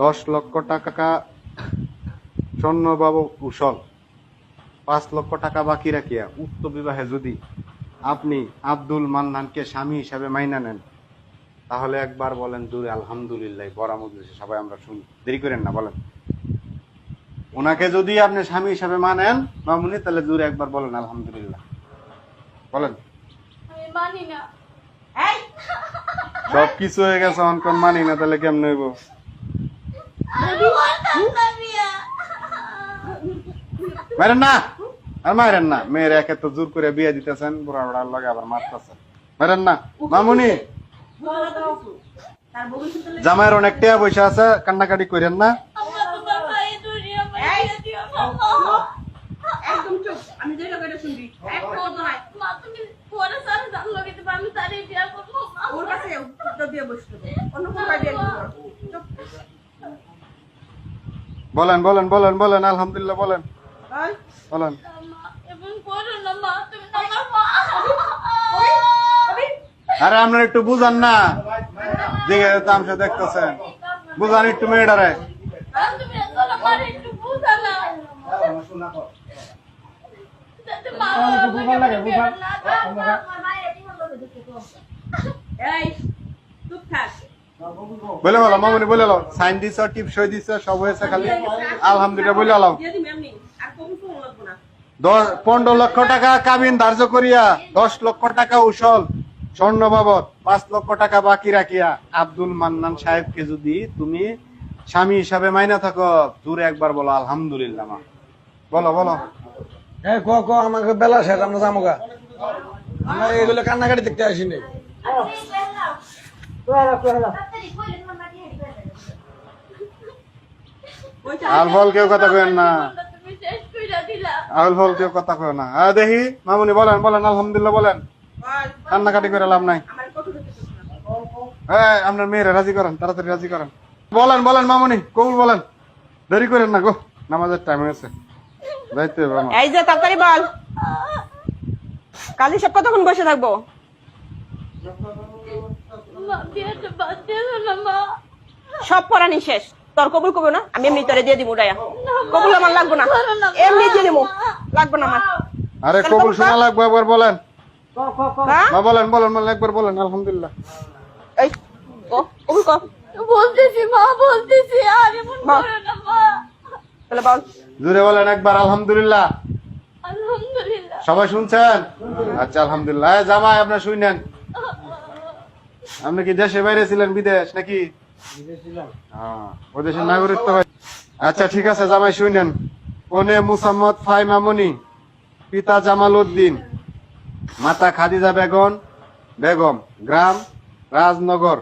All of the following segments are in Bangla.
দশ লক্ষ টাকা স্বর্ণবাবু কুশল পাঁচ লক্ষ টাকা বাকি রাখিয়া উক্ত বিবাহে যদি আপনি আব্দুল মান্নানকে স্বামী হিসাবে মাইনা নেন তাহলে একবার বলেন দূরে আলহামদুলিল্লাহ বড় মজলিসে সবাই আমরা শুনি। দেরি করেন না বলেন। ওনাকে যদি আপনি স্বামী হিসাবে মানেন মামুনি তাহলে দূরে একবার বলেন আলহামদুলিল্লাহ। বলেন। সব কিছু হয়ে গেছে অনকন মানি না তাহলে কেমন হইব আমি মানতাম না বিয়া মারেন না আর মারেন না মেয়ের একে তো জোর করে বিয়ে দিতেছেন বুড়া বুড়ার লগে আবার মারতেছেন মারেন না মামুনি? জামাইয়ের অনেক টাকা পয়সা আছে কান্নাকাটি করেন না। আমি বিয়া করব ওর কাছে দিয়ে বসতে অন্য কোনো বলেন বলেন বলেন বলেন আলহামদুলিল্লাহ বলেন। বল বলেন। আরে আপনার একটু বুঝান না। দিকে তামসা দেখতেছেন। বুঝান একটু মেয়েটারে। এই চুপ থাক। বলে বলো মামুনি বলে লো সাইন দিছ, টিপ সই দিছ, সব হয়েছে খালি। আলহামদুলিল্লাহ, বলে না দশ, পনেরো লক্ষ টাকা কাবিন ধার্য করিয়া, দশ লক্ষ টাকা উসল। স্বর্ণ বাবদ, পাঁচ লক্ষ টাকা বাকি রাখিয়া। আব্দুল মান্নান সাহেবকে যদি তুমি স্বামী হিসাবে মাইনা থাকো দূরে একবার বলো, আলহামদুলিল্লাহ, মা। বলো বলো। হ্যাঁ ক ক, আমাকে বেলা শেষ, আমরা যাব আমরা এগুলো কান্নাকাটি দেখতে আসিনি। আল ফল কেউ কথা কেন না। আল ফল কেউ কথা কেউ না। হ্যাঁ দেখি মামুনি বলেন বলেন আলহামদুলিল্লাহ বলেন। বল কান্নাকাটি করে লাভ নাই। আমার হ্যাঁ আপনার মেয়েরা রাজি করেন তাড়াতাড়ি রাজি করেন। বলেন বলেন মামুনি কবুল বলেন। দেরি করেন না গো নামাজের টাইম হয়েছে যাইতে হবে আমার। এই যে তাড়াতাড়ি বল। কালি সব কতক্ষণ বসে থাকব মা বিয়েটা বাদ দিও না মা সব পড়ানি শেষ। তোর কবুল কবো না? আমি এমনি তোরে দিয়ে দিব কবুল আমার লাগবো না। এমনি দিয়ে দিব। লাগবো না আমার আরে কবুল শোনা লাগবে একবার বলেন। হ্যাঁ? বলেন বলেন বলেন একবার বলেন আলহামদুলিল্লাহ। এই কবুল কর। বলতেছি মা বলতেছি আর এমন। করো না মা। তাহলে বল। জুড়ে বলেন একবার আলহামদুলিল্লাহ। আলহামদুলিল্লাহ। সবাই শুনছেন? আচ্ছা আলহামদুলিল্লাহ। জামাই আপনার শুনেন। আপনি কি দেশে বাইরে ছিলেন বিদেশ নাকি? হ্যাঁ, ও দেশের নাগরিকত্ব আচ্ছা ঠিক আছে জামাই শুনেন। কনে মুসাম্মদ ফাই মামুনি পিতা জামাল উদ্দিন মাতা খাদিজা বেগম বেগম গ্রাম রাজনগর।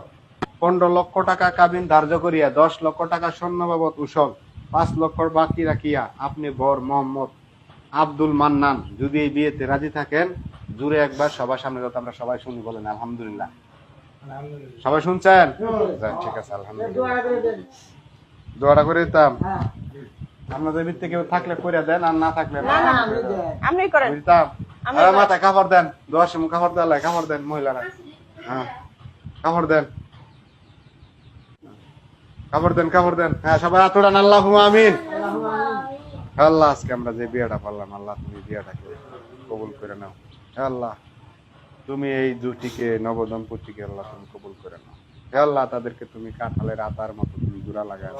পনেরো লক্ষ টাকা কাবিন ধার্য করিয়া দশ লক্ষ টাকা স্বর্ণ বাবদ উসল পাঁচ লক্ষ বাকি রাখিয়া আপনি বর মোহাম্মদ আব্দুল মান্নান। যদি এই বিয়েতে রাজি থাকেন জুড়ে একবার সবার সামনে যাতে আমরা সবাই শুনি বলেন আলহামদুলিল্লাহ। সবাই শুনছেন? ঠিক আছে আলহামদুলিল্লাহ। দোয়াটা করে দিতাম। আপনাদের ভিত্তি কেউ থাকলে করে দেন আর না থাকলে আপনি করেন। আরে কাপড় দেন। দোয়ার সময় কাপড় দেওয়া কাপড় দেন মহিলারা। হ্যাঁ কাপড় দেন। কাপড় দেন কাপড় দেন। হ্যাঁ সবাই আতড়ান আল্লাহ আমিন। আল্লাহ আজকে আমরা যে বিয়েটা পারলাম আল্লাহ তুমি বিয়েটাকে কবুল করে নাও। আল্লাহ। তুমি এই দুটিকে, নবদম্পতিকে আল্লাহ তুমি কবুল করে নাও। হে আল্লাহ, তাদেরকে তুমি কাঁঠালের আতার মতো তুমি জোড়া লাগায়